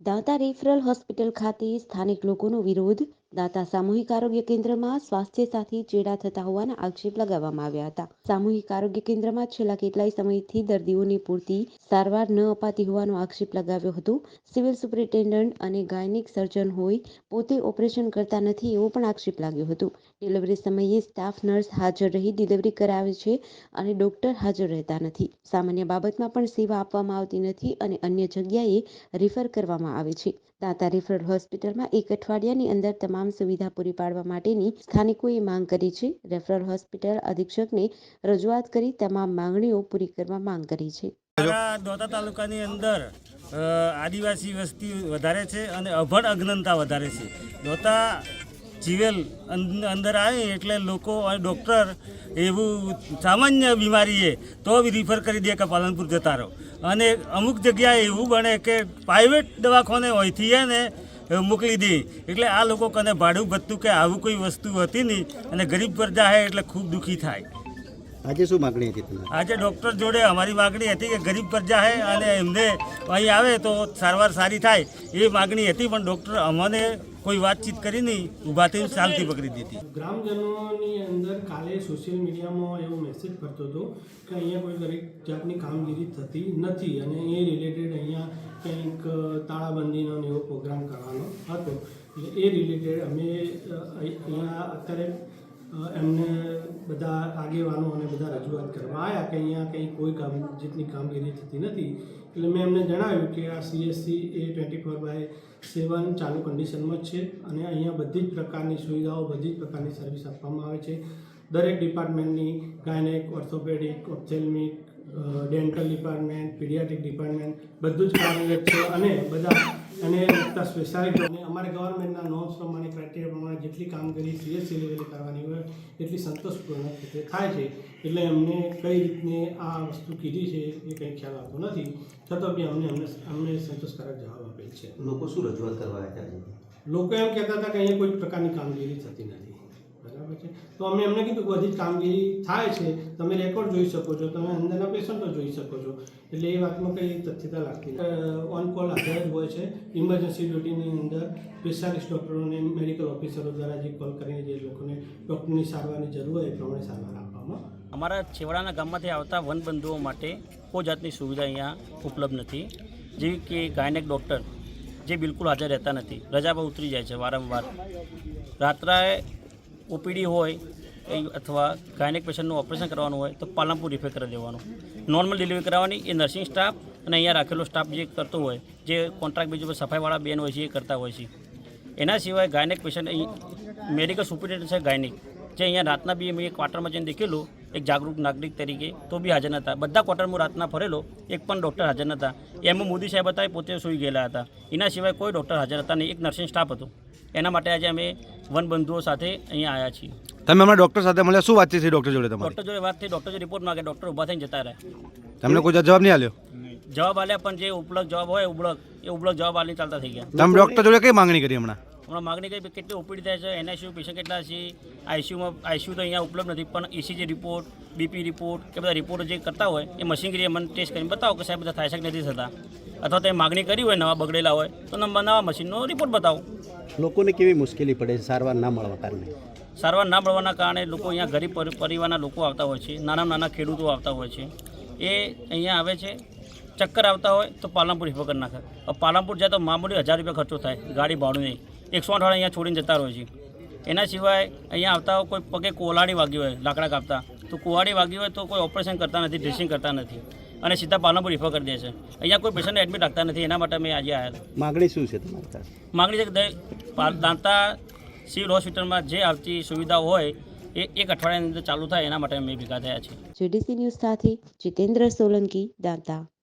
Danta referral hospital ખાતે સ્થાનિક લોકોનો વિરોધ દાંતા સામૂહિક આરોગ્ય કેન્દ્રમાં સ્વાસ્થ્ય સાથી ચેડા થતા હોવાના આક્ષેપ લગાવવામાં આવ્યા હતા. સામૂહિક આરોગ્ય કેન્દ્રમાં છેલ્લા કેટલાય સમયથી દર્દીઓને પૂરતી સારવાર ન અપાતી હોવાનો આક્ષેપ લગાવ્યો હતો. સિવિલ સુપરિન્ટેન્ડન્ટ અને ગાયનિક સર્જન હોય પોતે ઓપરેશન કરતા નથી એવો પણ આક્ષેપ લાગ્યો હતો. ડિલિવરી સમયે સ્ટાફ નર્સ હાજર રહી ડિલિવરી કરાવે છે અને ડોક્ટર હાજર રહેતા નથી. સામાન્ય બાબતમાં પણ સેવા આપવામાં આવતી નથી અને અન્ય જગ્યાએ રિફર કરવામાં આવે છે. દાંતા રેફરલ હોસ્પિટલમાં એક અઠવાડિયાની અંદર તમામ સુવિધા પૂરી પાડવા માટેની સ્થાનિકોએ માંગ કરી છે. રેફરલ હોસ્પિટલ અધિક્ષકને રજૂઆત કરી તમામ માંગણીઓ પૂરી કરવા માંગ કરી છે. દોતા તાલુકાની અંદર આદિવાસી વસ્તી વધારે છે અને અભણ અજ્ઞાનતા વધારે છે. દોતા જીવેલ અંદર આવે એટલે લોકો ડૉક્ટર એવું સામાન્ય બીમારીએ તો બી રિફર કરી દે કે પાલનપુર જતા રહો. અને અમુક જગ્યાએ એવું બને કે પ્રાઇવેટ દવાખાને હોયથી હે ને મોકલી દે. એટલે આ લોકો કને ભાડું ભથ્થું કે આવું કોઈ વસ્તુ હતી નહીં અને ગરીબ પ્રજા હે એટલે ખૂબ દુઃખી થાય. આજે શું માગણી હતી તમને આજે ડૉક્ટર જોડે અમારી માગણી હતી કે ગરીબ પ્રજા છે અને એમને અહીં આવે તો સારવાર સારી થાય એ માગણી હતી પણ ડૉક્ટર અમને કોઈ વાતચીત કરી નહીં ઊભા થઈને ચાલતી પકડી દીધી. ગ્રામજનોની અંદર કાલે સોશિયલ મીડિયામાં એવો મેસેજ કરતો હતો કે અહીંયા કોઈ દરેક જાતની કામગીરી થતી નથી અને એ રિલેટેડ અહીંયા કંઈક તાળાબંધીનો એવો પ્રોગ્રામ કરવાનો હતો. એટલે એ રિલેટેડ અમે અહીંયા અત્યારે એમને બધા આગેવાનો અને બધા રજૂઆત કરવા આવ્યા કે અહીંયા કંઈ કોઈ કામ, જેટલી કામગીરી થતી નથી. એટલે મેં એમને જણાવ્યું કે આ સીએસસી એ ટ્વેન્ટી ફોર બાય સેવન ચાલુ કન્ડિશનમાં જ છે અને અહીંયા બધી જ પ્રકારની સુવિધાઓ, બધી જ પ્રકારની સર્વિસ આપવામાં આવે છે. દરેક ડિપાર્ટમેન્ટની gynaec orthopaedic ophthalmic dental department paediatric department બધું જ કાર્યરત છે. અને બધા અને લગતા સ્પેશિયાલિટી અને અમારે ગવર્મેન્ટના નોર્મ્સ પ્રમાણે ક્રાઇટેરિયા પ્રમાણે જેટલી કામગીરી સીએસસી લેવલે કરવાની હોય એટલી સંતોષપૂર્ણ રીતે થાય છે. એટલે અમને કઈ રીતની આ વસ્તુ કીધી છે એ કંઈ ખ્યાલ આવતો નથી. છતાં બી અમને અમને અમને સંતોષકારક જવાબ આપેલ છે. લોકો શું રજૂઆત કરવા આવ્યા લોકો એમ કહેતા હતા કે અહીંયા કોઈ પ્રકારની કામગીરી થતી નથી. બરાબર છે? તો અમે એમને કીધું બધી જ કામગીરી થાય છે, તમે રેકોર્ડ જોઈ શકો છો, તમે અંદરના પેશન્ટો જોઈ શકો છો. એટલે એ વાતમાં કંઈ તથ્યતા લાગતી ઓન કોલ હાજર જ હોય છે ઇમરજન્સી ડ્યુટીની અંદર સ્પેશિયાલિસ્ટ ડૉક્ટરોને મેડિકલ ઓફિસરો દ્વારા જે કોલ કરીને જે લોકોને ડૉક્ટરની સારવારની જરૂર હોય એ પ્રમાણે સારવાર આપવામાં અમારા છેવાડાના ગામમાંથી આવતા વનબંધુઓ માટે કોઈ જાતની સુવિધા અહીંયા ઉપલબ્ધ નથી. જેવી કે ગાયનેક ડૉક્ટર જે બિલકુલ હાજર રહેતા નથી. રજા પર ઉતરી જાય છે વારંવાર. રાત્રે ઓપીડી હોય અથવા ગાયનેક પેશન્ટનું ઓપરેશન કરવાનું હોય, તો પાલનપુર રિફર કરી દેવાનું. નોર્મલ ડિલિવરી કરાવવાની, એ નર્સિંગ સ્ટાફ અને અહીંયા રાખેલો સ્ટાફ જે કરતો હોય, જે કોન્ટ્રાક્ટ ઉપર સફાઈવાળા બેન હોય છે, એ કરતા હોય છે. એના સિવાય ગાયનેક પેશન્ટ અહીં મેડિકલ સુપરિન્ટેન્ડન્ટ છે, ગાયનિક. જે અહીંયા રાતના બી મેં ક્વાર્ટરમાં જઈને દેખેલું, એક જાગૃત નાગરિક તરીકે, તો બી હાજર નહોતા બધા ક્વાર્ટરમાં રાતના ફરેલો, એક પણ ડૉક્ટર હાજર નહોતા એમાં મોદી સાહેબ હતા, એ પોતે સૂઈ ગયેલા હતા. એના સિવાય કોઈ ડૉક્ટર હાજર હતા નહીં એક નર્સિંગ સ્ટાફ હતો. એના માટે આજે અમે વનબંધુઓ સાથે અહીંયા આવ્યા છીએ. તમે હમણાં ડૉક્ટર સાથે મળ્યા. શું વાતચીત થઈ ડૉક્ટર જોડે તમારી? ડૉક્ટર જોડે વાત થઈ ડૉક્ટર રિપોર્ટ માગે ડૉક્ટર ઊભા થઈને જતા રહ્યા. તમને કોઈ જવાબ નહીં આલ્યો જવાબ આલ્યા પણ જે ઉપલબ્ધ જવાબ હોય ઉપલબ્ધ એ ઉપલબ્ધ જવાબ આલી ચાલતા થઈ ગયા. તમે ડૉક્ટર જોડે કઈ માંગણી કરી હમણાં? હમણાં માગણી કરી કેટલી ઓપીડી થાય છે એનઆઈસીયુ પેશન્ટ કેટલા છે આઈસીયુમાં આઈસીયુ તો અહીંયા ઉપલબ્ધ નથી પણ ઇસીજી રિપોર્ટ બીપી રિપોર્ટ કે બધા રિપોર્ટ જે કરતા હોય એ મશીનરી મને ટેસ્ટ કરીને બતાવો કે સાહેબ બધા થાય છે કે નથી થતા. અથવા તમે માગણી કરી હોય નવા બગડેલા હોય તો નવા નવા મશીનનો રિપોર્ટ બતાવો. લોકોને કેવી મુશ્કેલી પડે છે સારવાર ના મળવા કારણે? સારવાર ના મળવાના કારણે લોકો અહીંયા ગરીબ પરી- પરિવારના લોકો આવતા હોય છે નાના નાના ખેડૂતો આવતા હોય છે. એ અહીંયા આવે છે ચક્કર આવતા હોય તો પાલનપુર રિફર કરી નાખે. પાલનપુર જાય તો મામૂલી હજાર રૂપિયા ખર્ચો થાય ગાડી ભાડું નહીં. એકસો આઠ અહીંયા છોડીને જતા રહે છે. એના સિવાય અહીંયા આવતા હોય કોઈ પગે કોલાડી વાગી હોય લાકડા કાપતા તો કુવાડી વાગી હોય તો કોઈ ઓપરેશન કરતા નથી ડ્રેસિંગ કરતા નથી. અને સીધા પાલનપુર રિફર કરી દે છે. અહીંયા કોઈ પેશન્ટને એડમિટ રાખતા નથી એના માટે મેં આજે આવ્યા માગણી શું છે તમારી માગણી છે કે દાંતા સિવિલ હોસ્પિટલમાં જે આવતી સુવિધા હોય એ એક અઠવાડિયાની અંદર ચાલુ થાય એના માટે અમે ભેગા થયા છીએ. જીડીસી ન્યૂઝ સાથે જીતેન્દ્ર સોલંકી દાંતા.